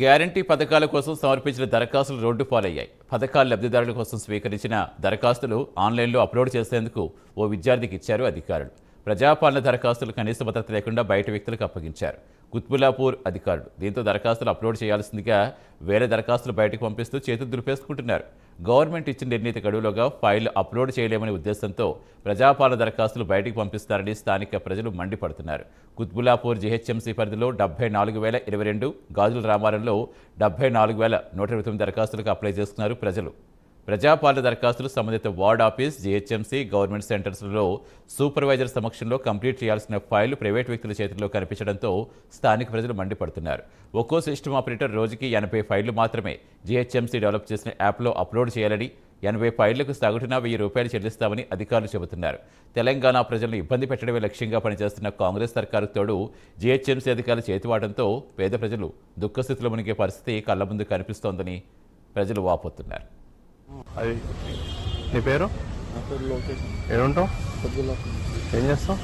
Guarantee పథకాల కోసం సమర్పించిన దరఖాస్తులు రోడ్డు పాలయ్యాయి. పథకాల లబ్ధిదారుల కోసం స్వీకరించిన దరఖాస్తులు ఆన్లైన్లో అప్లోడ్ చేసేందుకు ఓ విద్యార్థికి ఇచ్చారు అధికారులు. ప్రజాపాలన దరఖాస్తులు కనీస భద్రత లేకుండా బయట వ్యక్తులకు అప్పగించారు. కుత్బులాపూర్ అధికారులు. దీంతో దరఖాస్తులు అప్లోడ్ చేయాల్సిందిగా వేరే దరఖాస్తులు బయటకు పంపిస్తూ చేతులు దురిపేసుకుంటున్నారు గవర్నమెంట్ ఇచ్చిన నిర్ణీత గడువులోగా ఫైల్ అప్లోడ్ చేయలేమనే ఉద్దేశంతో ప్రజాపాలన దరఖాస్తులు బయటికి పంపిస్తారని స్థానిక ప్రజలు మండిపడుతున్నారు. కుత్బులాపూర్ జీహెచ్ఎంసీ పరిధిలో డెబ్బై నాలుగు వేల ఇరవై రెండు గాజుల రామారంలో డెబ్బై నాలుగు వేల నూట ఇరవై తొమ్మిది దరఖాస్తులకు అప్లై చేస్తున్నారు ప్రజలు. ప్రజాపాలన దరఖాస్తులు సంబంధిత వార్డ్ ఆఫీస్ జీహెచ్ఎంసీ గవర్నమెంట్ సెంటర్స్లో సూపర్వైజర్ సమక్షంలో కంప్లీట్ చేయాల్సిన ఫైళ్ళు ప్రైవేట్ వ్యక్తుల చేతుల్లో కనిపించడంతో స్థానిక ప్రజలు మండిపడుతున్నారు. ఒక్కో సిస్టమ్ ఆపరేటర్ రోజుకి ఎనభై ఫైళ్ళు మాత్రమే జీహెచ్ఎంసీ డెవలప్ చేసిన యాప్లో అప్లోడ్ చేయాలని ఎనభై ఫైళ్ళకు సగటున వెయ్యి రూపాయలు చెల్లిస్తామని అధికారులు చెబుతున్నారు. తెలంగాణ ప్రజలను ఇబ్బంది పెట్టడమే లక్ష్యంగా పనిచేస్తున్న కాంగ్రెస్ సర్కారు తోడు జీహెచ్ఎంసీ అధికారులు చేతివాడంతో పేద ప్రజలు దుఃఖస్థితిలో మునిగే పరిస్థితి కళ్ళ ముందు కనిపిస్తోందని ప్రజలు వాపోతున్నారు. అది నీ పేరు? ఏడుంటావు ఏం చేస్తావు?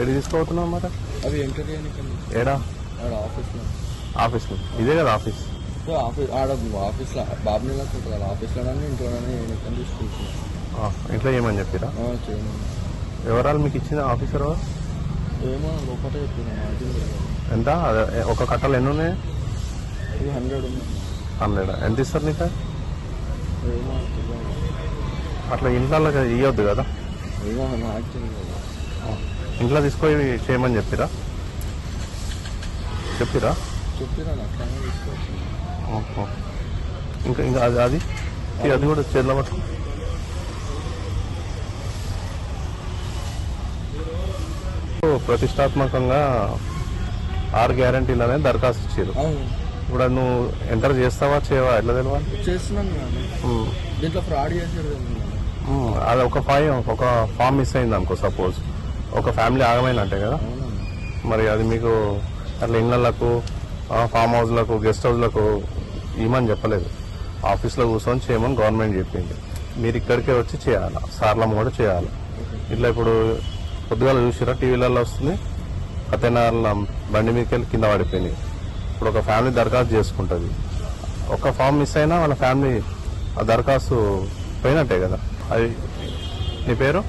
ఏడు తీసుకోబోతున్నావు మరి? అవి ఎంటర్ ఏడా? ఆఫీస్లో ఆఫీస్లో. ఇదే కదా ఆఫీస్. ఆఫీస్ ఆడ ఆఫీస్లో. ఉంటుంది కదా ఆఫీస్లోనే ఇంట్లోనే ఎక్కడ తీసుకుంటున్నాను ఆ, ఇంట్లో ఏమని చెప్పిరా? వివరాలు మీకు ఇచ్చిన ఆఫీసర్? ఏమో లోపల ఎంత? ఒక కట్టలు ఎన్ని ఉన్నాయి? Hundred hundred? ఎంత ఇస్తారు నీకు. అట్లా ఇంట్లో ఇవ్వద్దు కదా? తెలియదు ఇంట్లో తీసుకొని చేయమని చెప్పిరా? చెప్పిరా. ఇంకా ఇంకా అది అది? అది కూడా పట్టుకో ప్రతిష్టాత్మకంగా ఆరు గ్యారంటీలు అనేది దరఖాస్తు ఇచ్చారు ఇప్పుడు నువ్వు ఎంటర్ చేస్తావా చేయవా? ఎట్లా తెలియాలి చేస్తున్నాను. దీంట్లో ఫ్రాడ్ Hmm, అది ఒక ఫైవ్ ఒక ఫామ్ మిస్ అయింది అనుకో సపోజ్. ఒక ఫ్యామిలీ ఆగమైనట్టే కదా. మరి అది మీకు అట్లా ఇళ్ళకు ఫామ్ హౌస్లకు గెస్ట్ హౌస్లకు ఇవ్వమని చెప్పలేదు. ఆఫీస్లో కూర్చొని చేయమని గవర్నమెంట్ చెప్పింది. మీరు ఇక్కడికే వచ్చి చేయాలి? సార్లమ్మ కూడా చేయాలి? ఇట్లా ఇప్పుడు పొద్దుగాల చూసిరా టీవీలలో వస్తుంది. అతనాల బండి మీదకి వెళ్ళి కింద పడిపోయింది ఇప్పుడు ఒక ఫ్యామిలీ దరఖాస్తు చేసుకుంటుంది. ఒక ఫామ్ మిస్ అయినా వాళ్ళ ఫ్యామిలీ ఆ దరఖాస్తు పోయినట్టే కదా. అది నీ పేరు